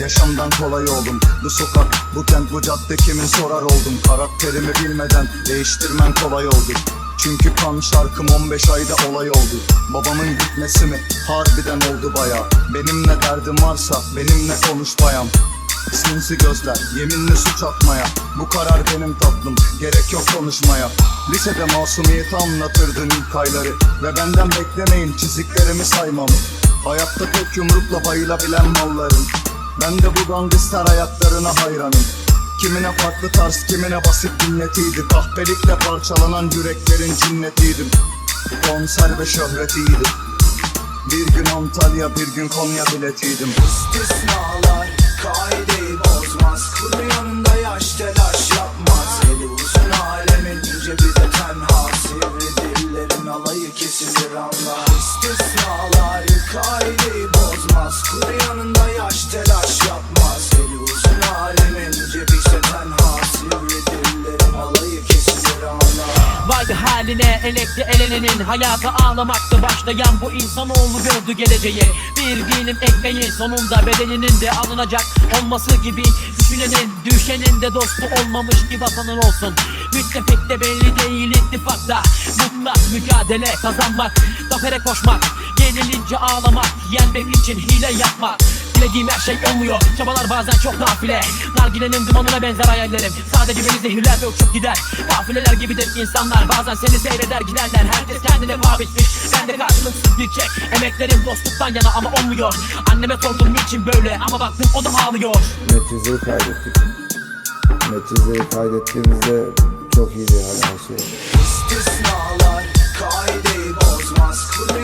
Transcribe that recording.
Yaşamdan kolay oldum. Bu sokak, bu kent, bu cadde kimin sorar oldum. Karakterimi bilmeden değiştirmen kolay oldu. Çünkü kan şarkım 15 ayda olay oldu. Babamın gitmesi mi? Harbiden oldu baya. Benim ne derdim varsa benimle konuş bayam. Sinsi gözler, yeminli suç atmaya. Bu karar benim tatlım, gerek yok konuşmaya. Lisede masumiyeti anlatırdın ilk ayları. Ve benden beklemeyin çiziklerimi saymamı Hayatta tek yumrukla bayılabilen mallarım Ben de bu gangster hayatlarına hayranım. Kimine farklı tarz, kimine basit dinletiydi Kahpelikle parçalanan yüreklerin cinnetiydim. Konser ve şöhretiydi. Bir gün Antalya, bir gün Konya biletiydim. İstisnalar kaideyi bozmaz. Kuru yanında yaş telaş yapmaz. Eli uzun alemin ince bir de tenha. Sivri dillerin alayı kesilir anla İstisnalar anla Vay haline elekti elenenin Hayata ağlamaktı. Başlayan bu insanoğlu gördü geleceği. Bir dilim ekmeğin sonunda bedeninin de alınacak olması gibi Düşünenin düşenin de dostu olmamış bir vatanın olsun. Müttefik de belli değil ittifakta. Mutlak mücadele kazanmak Zafere koşmak Yenilince ağlamak Yenmek için hile yapmak Dilediğim her şey olmuyor. Çabalar bazen çok nafile. Nargilenin dumanına benzer hayallerim. Sadece beni zehirler ve uçup gider. Kafileler gibidir insanlar. Bazen seni seyreder giderler. Herkes kendine paha biçmiş Ben de karşılıksız bir çek Emeklerim dostluktan yana ama olmuyor. Anneme sordum niçin böyle? Ama baktım o da ağlıyor. Neticeyi kaydettik. Neticeyi kaydettiğimizde çok iyiydi yani her şey. İstisnalar kaideyi bozmaz. Kuru